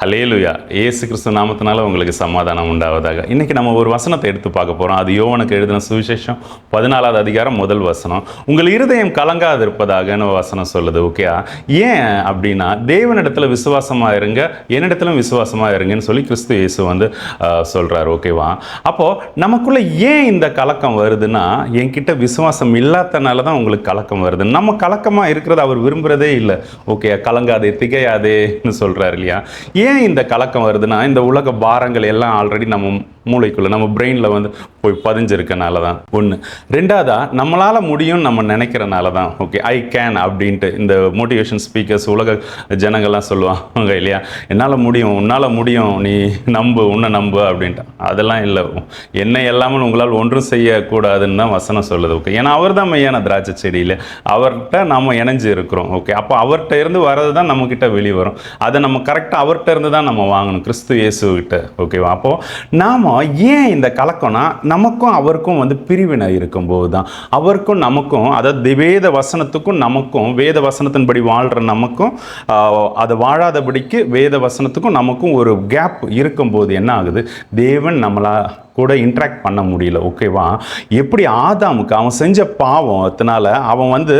Hallelujah ஏசு கிறிஸ்து நாமத்தினால உங்களுக்கு சமாதானம் உண்டாவதாக. இன்றைக்கி நம்ம ஒரு வசனத்தை எடுத்து பார்க்க போகிறோம் அது யோவனுக்கு எழுதின சுவிசேஷம் பதினாலாவது அதிகாரம் முதல் வசனம். உங்கள் இருதயம் கலங்காது இருப்பதாகன்னு வசனம் சொல்லுது ஓகே ஏன் அப்படின்னா தேவனிடத்தில் விசுவாசமாக இருங்க என்னிடத்திலும் விசுவாசமாக இருங்கன்னு சொல்லி கிறிஸ்து இயேசு வந்து சொல்கிறார் ஓகேவா அப்போது நமக்குள்ளே ஏன் இந்த கலக்கம் வருதுன்னா என்கிட்ட விசுவாசம் இல்லாதனால தான் உங்களுக்கு கலக்கம் வருது. நம்ம கலக்கமாக இருக்கிறது அவர் விரும்புகிறதே இல்லை ஓகே கலங்காதே திகையாதேன்னு சொல்கிறார் இல்லையா? ஏன் இந்த கலக்கம் வருதுன்னா இந்த உலக பாரங்கள் எல்லாம் ஆல்ரெடி நம்ம மூளைக்குள்ளே நம்ம பிரெயினில் வந்து போய் பதிஞ்சிருக்கனால தான் ஒன்று ரெண்டாவதாக நம்மளால் முடியும்னு நம்ம நினைக்கிறனால தான் ஓகே ஐ கேன் அப்படின்ட்டு இந்த மோட்டிவேஷன் ஸ்பீக்கர்ஸ் உலக ஜனங்கள்லாம் சொல்லுவாங்க இல்லையா? என்னால் முடியும் உன்னால் முடியும் நீ நம்பு உன்னை நம்பு அப்படின்ட்டு. அதெல்லாம் இல்லை. என்ன எல்லாமே உங்களால் ஒன்றும் செய்யக்கூடாதுன்னு தான் வசனம் சொல்லுது. ஓகே ஏன்னா அவர் தான் மையான திராட்சை செடியில். அவர்கிட்ட நாம் இணைஞ்சு இருக்கிறோம். ஓகே அப்போ அவர்கிட்ட இருந்து வர்றது தான் நம்மக்கிட்ட வெளியே வரும் அதை நம்ம கரெக்டாக அவர்கிட்ட இருந்து தான் நம்ம வாங்கணும். கிறிஸ்து இயேசுகிட்ட. ஓகேவா அப்போது நாம் ஏன் இந்த கலக்கம்னா நமக்கும் அவருக்கும் வந்து பிரிவினை இருக்கும்போது தான் அவருக்கும் நமக்கும் அதாவது வேத வசனத்துக்கும் நமக்கும் வேத வசனத்தின்படி வாழ்கிற நமக்கும் அதை வாழாதபடிக்கு வேத வசனத்துக்கும் நமக்கும் ஒரு கேப் இருக்கும்போது என்ன ஆகுது? தேவன் நம்மளா கூட இன்ட்ராக்ட் பண்ண முடியல ஓகேவா எப்படி ஆதாமுக்கு அவன் செஞ்ச பாவத்தினால அவன் வந்து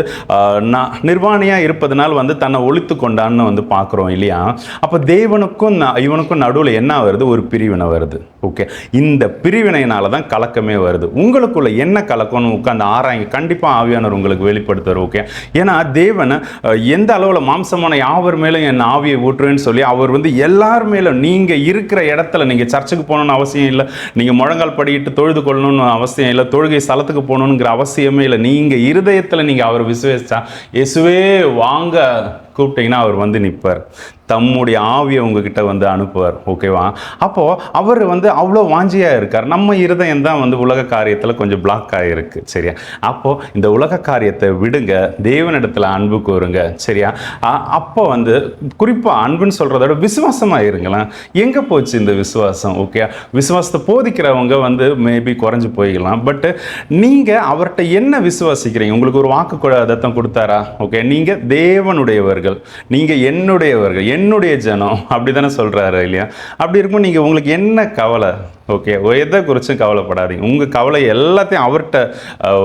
நான் நிர்வாணியாக இருப்பதனால் வந்து தன்னை ஒழித்து கொண்டான்னு வந்து பார்க்குறோம் இல்லையா? அப்போ தேவனுக்கும் இவனுக்கும் நடுவில் என்ன வருது? ஒரு பிரிவினை வருது ஓகே இந்த பிரிவினையினால தான் கலக்கமே வருது. உங்களுக்குள்ள என்ன கலக்கம்னு உட்காந்து ஆராய்ங்க. கண்டிப்பாக ஆவியானவர் உங்களுக்கு வெளிப்படுத்துவார் ஓகே ஏன்னா தேவனை எந்த அளவில் மாம்சமான யாவர் மேலும் என் ஆவியை ஊற்றுவேன்னு சொல்லி அவர் வந்து எல்லார் மேலும் நீங்கள் இருக்கிற இடத்துல நீங்கள் சர்ச்சுக்கு போகணுன்னு அவசியம் இல்லை. நீங்கள் முழங்கால் படியிட்டு தொழுது கொள்ளணும்னு அவசியம் இல்லை தொழுகை ஸ்தலத்துக்கு போகணுங்கிற அவசியமே இல்லை. நீங்கள் இருதயத்தில் நீங்கள் அவர் விசுவாசிச்சா இயேசுவே வாங்க கூப்பிட்டீங்கன்னா அவர் வந்து நிற்பார் தம்முடைய ஆவியை உங்ககிட்ட வந்து அனுப்புவார். ஓகேவா? அப்போது அவர் வந்து அவ்வளோ வாஞ்சியாக இருக்கார். நம்ம இருதயம் தான் வந்து உலக காரியத்தில் கொஞ்சம் பிளாக் ஆகிருக்கு சரியா? அப்போது இந்த உலக காரியத்தை விடுங்க. தேவனிடத்தில் அன்பு கூறுங்க சரியா? அப்போ வந்து குறிப்பாக அன்புன்னு சொல்கிறத விட விசுவாசமாக இருங்களேன். எங்கே போச்சு இந்த விசுவாசம்? ஓகே விசுவாசத்தை போதிக்கிறவங்க வந்து மேபி குறைஞ்சு போய்க்கலாம். பட்டு நீங்கள் அவர்கிட்ட என்ன விசுவாசிக்கிறீங்க? உங்களுக்கு ஒரு வாக்கு கொ- கொடுத்தாரா? ஓகே? நீங்கள் தேவனுடையவர்கள். நீங்கள் என்னுடையவர்கள். என்னுடைய ஜனம் அப்படி தானே சொல்கிறாரு இல்லையா? அப்படி இருக்கும் நீங்கள் உங்களுக்கு என்ன கவலை? ஓகே எதை குறித்தும் கவலைப்படாதீங்க. உங்கள் கவலை எல்லாத்தையும் அவர்கிட்ட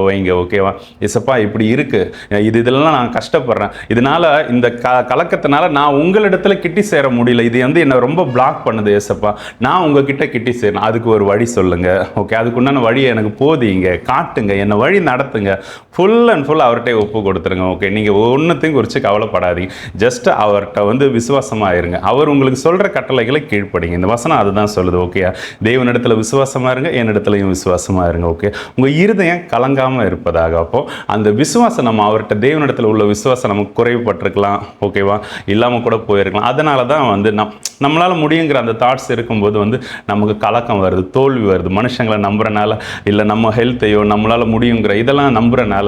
வைங்க ஓகேவா இசப்பா இப்படி இருக்குது இது இதெல்லாம் நான் கஷ்டப்படுறேன். இதனால இந்த க கலக்கத்தினால நான் உங்களிடத்துல கிட்டி சேர முடியல. இது வந்து என்னை ரொம்ப பிளாக் பண்ணுது ஏசப்பா. நான் உங்ககிட்ட கிட்டி சேரணும். அதுக்கு ஒரு வழி சொல்லுங்கள் ஓகே அதுக்குண்டான வழியை எனக்கு போதிங்க காட்டுங்க. என்னை வழி நடத்துங்க. ஃபுல் அண்ட் ஃபுல் அவர்கிட்ட ஒப்பு கொடுத்துருங்க. ஓகே நீங்கள் ஒன்றுத்தையும் குறித்து கவலைப்படாதீங்க. ஜஸ்ட் அவர்கிட்ட வந்து விசுவாசமாக இருங்க. அவர் உங்களுக்கு சொல்கிற கட்டளைகளை கீழ்ப்படிங்க. இந்த வசனம் அதுதான் சொல்லுது. ஓகே இடத்துல விசுவாசமாக இருங்க என்னிடத்துலையும் விசுவாசமாக இருங்க ஓகே உங்கள் இருதயம் கலங்காமல் இருப்பதாக. அப்போ அந்த விசுவாசம் நம்ம அவர்கிட்ட தேவனிடத்தில் உள்ள விசுவாசம் நமக்கு குறைவுபட்டிருக்கலாம் ஓகேவா இல்லாமல் கூட போயிருக்கலாம். அதனால தான் வந்து நம் நம்மளால் முடியுங்கிற அந்த தாட்ஸ் இருக்கும்போது வந்து நமக்கு கலக்கம் வருது தோல்வி வருது. மனுஷங்களை நம்புறனால இல்லை நம்ம ஹெல்த்தையோ நம்மளால் முடியுங்கிற இதெல்லாம் நம்புறனால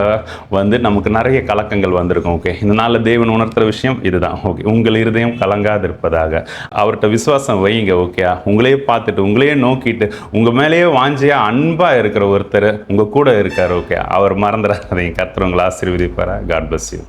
வந்து நமக்கு நிறைய கலக்கங்கள் வந்திருக்கும் ஓகே இதனால தேவன் உணர்த்துற விஷயம் இதுதான் ஓகே உங்கள் இருதயம் கலங்காதிருப்பதாக. அவர்கிட்ட விசுவாசம் வைங்க ஓகே உங்களையே பார்த்துட்டு உங்களையே நோக்கி தூக்கிட்டு உங்கள் மேலேயே வாஞ்சியாக அன்பாக இருக்கிற ஒருத்தர் உங்கள் கூட இருக்கார் ஓகே அவர் மறந்துடாதீங்க கத்துறவங்களை உங்களை ஆசீர்வதிப்பாரா? God bless you